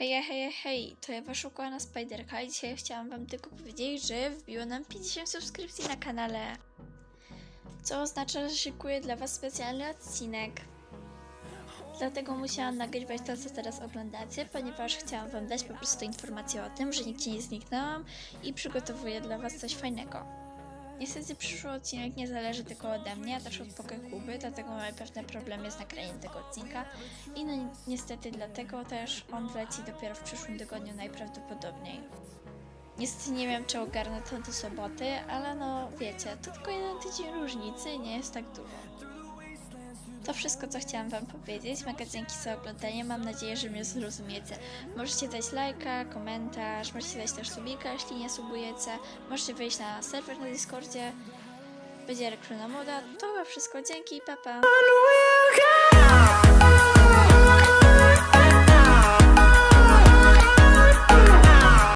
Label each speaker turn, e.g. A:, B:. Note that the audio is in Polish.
A: Hej, hej, hej, to ja wasza ukochana Spiderka i dzisiaj chciałam wam tylko powiedzieć, że wbiło nam 50 subskrypcji na kanale. Co oznacza, że szykuję dla was specjalny odcinek. Dlatego musiałam nagrywać to, co teraz oglądacie, ponieważ chciałam wam dać po prostu informację o tym, że nigdzie nie zniknęłam i przygotowuję dla was coś fajnego. Niestety przyszły odcinek nie zależy tylko ode mnie, a też od pokoju Kuby, dlatego mamy pewne problemy z nagraniem tego odcinka. I no ni- niestety dlatego też on wleci dopiero w przyszłym tygodniu najprawdopodobniej. Niestety nie wiem, czy ogarnę to do soboty, ale no wiecie, to tylko jeden tydzień różnicy, nie jest tak dużo. To wszystko, co chciałam Wam powiedzieć. Mega dzięki za oglądanie. Mam nadzieję, że mnie zrozumiecie. Możecie dać lajka, komentarz, możecie dać też subika, jeśli nie subujecie. Możecie wejść na serwer na Discordzie. Będzie reklama moda. To chyba wszystko. Dzięki, pa pa.